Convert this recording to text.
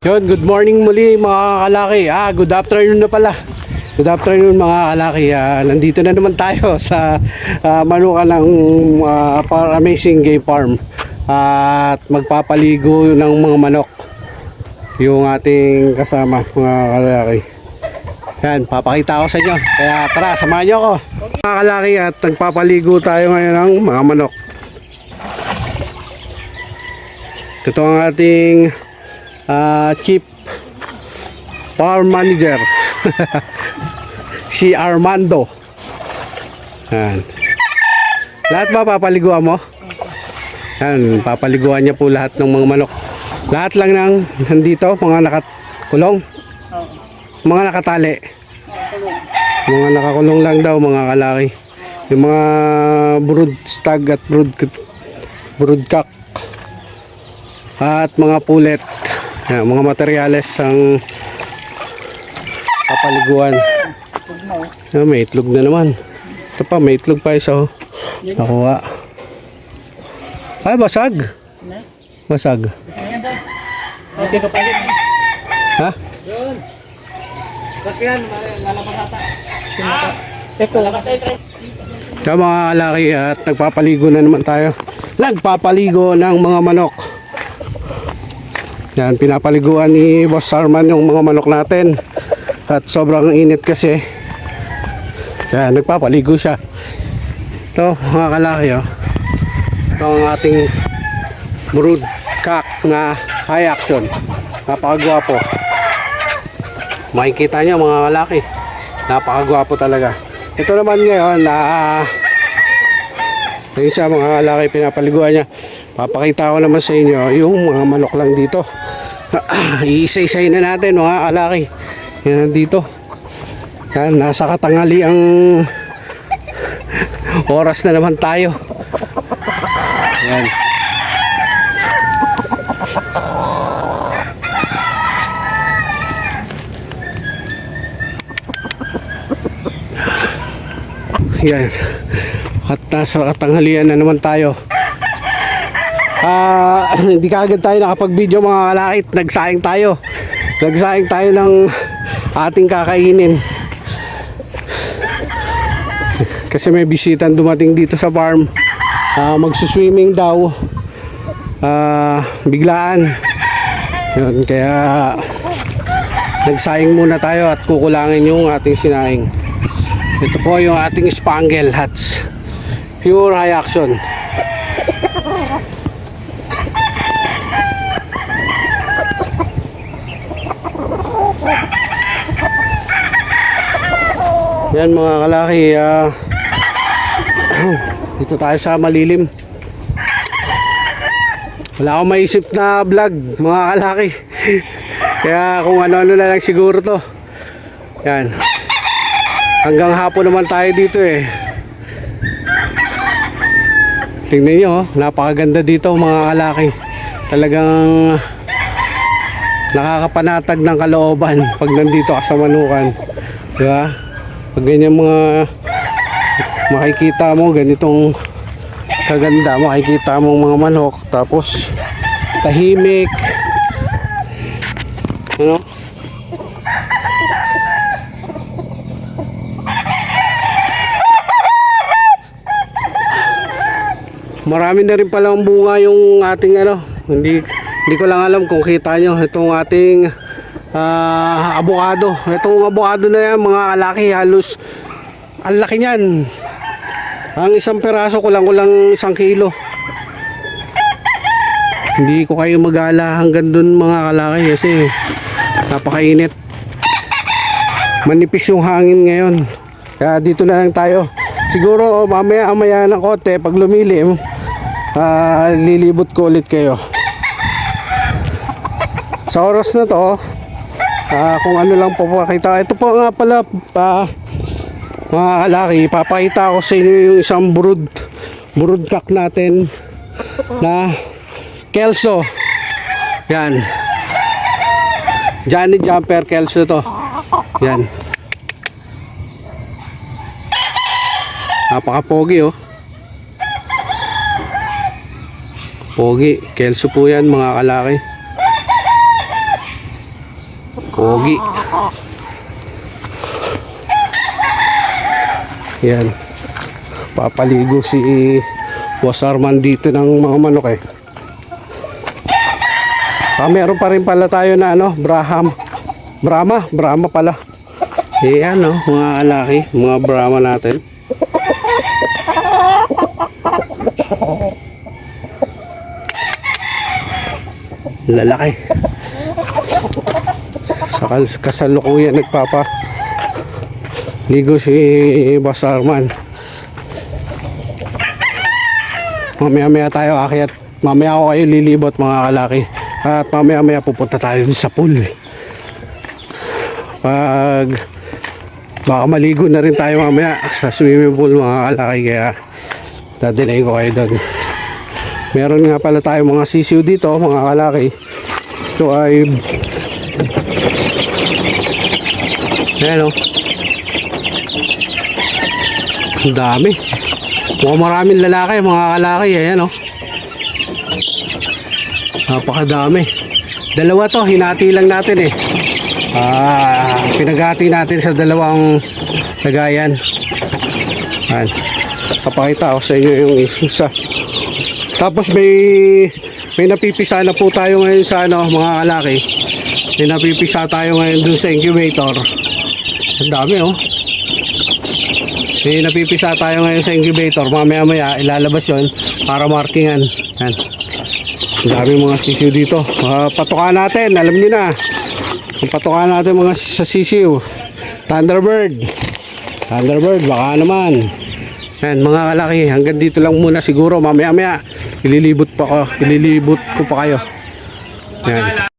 Yun, good morning muli mga kalaki. Ah, good afternoon na pala. Good afternoon mga kalaki. Ah, nandito na naman tayo sa ah, manuka ng ah, Amazing Game Farm. at magpapaligo ng mga manok. Yung ating kasama mga kalaki. Yan, papakita ko sa inyo. Kaya tara, samahan nyo ako. Mga kalaki at nagpapaligo tayo ngayon ng mga manok. Ito ang ating ah, chief farm manager. Si Armando. Yan. lahat ba papaliguan mo? yan, papaliguan niya po lahat ng mga manok. Lahat lang ng nandito mga nakakulong. Mga nakatali. Mga nakakulong lang daw mga kalaki. Yung mga brood stag at brood broodcock at mga pulet yan, mga materyales ang papaliguan yan, may itlog na naman ito pa may itlog pa isa oh. nakuha ay basag basag ha Sakyan, lalabas ata. Eko. Kaya mga kalaki at nagpapaligo na naman tayo. Nagpapaligo ng mga manok. Yan, pinapaliguan ni Boss Sarman yung mga manok natin. At sobrang init kasi. Yan, nagpapaligo siya. Ito, mga kalaki oh. Ito ang ating brood cock na high action. Napakagwapo. Makikita nyo mga kalaki. Napakagwapo talaga. Ito naman ngayon na yung isa mga kalaki pinapaliguan niya. Papakita ko naman sa inyo yung mga manok lang dito. Iisa-isay na natin mga kalaki. Yan dito. Yan, nasa katangali ang oras na naman tayo. Yan. Yan. At nasa katanghalian na naman tayo. Ah, hindi kaagad tayo nakapag-video mga kalakit. Nagsaing tayo. Nagsaing tayo ng ating kakainin. Kasi may bisitan dumating dito sa farm. Ah, magsuswimming daw. Ah, biglaan. Yun, kaya nagsaing muna tayo at kukulangin yung ating sinaing. Ito po yung ating Spangle hats. Pure high action. Yan mga kalaki, ah, dito tayo sa malilim. Wala akong maisip na vlog, mga kalaki. Kaya kung ano-ano na lang siguro to. Yan. Hanggang hapon naman tayo dito eh. Tingnan nyo, oh, napakaganda dito mga kalaki. Talagang nakakapanatag ng kalooban pag nandito ka sa manukan. Di ba? Pag ganyan mga makikita mo ganitong kaganda, makikita mo mga manok tapos tahimik. Ano? Marami na rin palang bunga yung ating ano, hindi hindi ko lang alam kung kita nyo itong ating ah, avocado. Itong avocado na yan, mga kalaki halos ang laki niyan. Ang isang peraso kulang kulang isang kilo. Hindi ko kayo magala hanggang dun mga kalaki kasi napakainit. Manipis yung hangin ngayon. Kaya dito na lang tayo. Siguro mamaya amaya ng kote pag lumilim ah, lilibot ko ulit kayo. Sa oras na to, ah, kung ano lang po pakita. Ito po nga pala pa mga kalaki, papakita ko sa inyo yung isang brood brood cock natin na Kelso. Yan. Johnny Jumper Kelso to. Yan. Napaka-pogi oh. Pogi. Kelso po yan mga kalaki. Pogi. Yan. Papaligo si Boss Arman dito ng mga manok eh. Ah, meron pa rin pala tayo na ano, Braham. Brahma, Brahma pala. Ayan no, mga kalaki, mga Brahma natin. Lalaki. Sa kas- kasalukuyan nagpapa ligo si Boss Arman. Mamaya maya tayo akyat. Mamaya ako kayo lilibot mga kalaki. At mamaya maya pupunta tayo sa pool. Pag baka maligo na rin tayo mamaya sa swimming pool mga kalaki kaya dadalhin ko kayo doon. Meron nga pala tayo mga sisiw dito mga kalaki. Ito ay Ayan o. Ang dami. Mukhang maraming lalaki mga kalaki. Ayan o. Napakadami. Dalawa to, hinati lang natin eh. Ah, pinaghati natin sa dalawang lagayan. Ayan. Kapakita ko sa inyo yung isa. Tapos may may napipisa na po tayo ngayon sa ano, mga kalaki. May napipisa tayo ngayon dun sa incubator. Ang dami oh. May napipisa tayo ngayon sa incubator. Mamaya maya ilalabas yon para markingan. Yan. Ang dami mga sisiw dito. Uh, patukan natin. Alam niyo na. Ang patukan natin mga sa sisiw. Thunderbird. Thunderbird. Baka naman. Yan mga kalaki. Hanggang dito lang muna siguro. Mamaya maya ililibot pa ko. Ililibot ko pa kayo. Yan.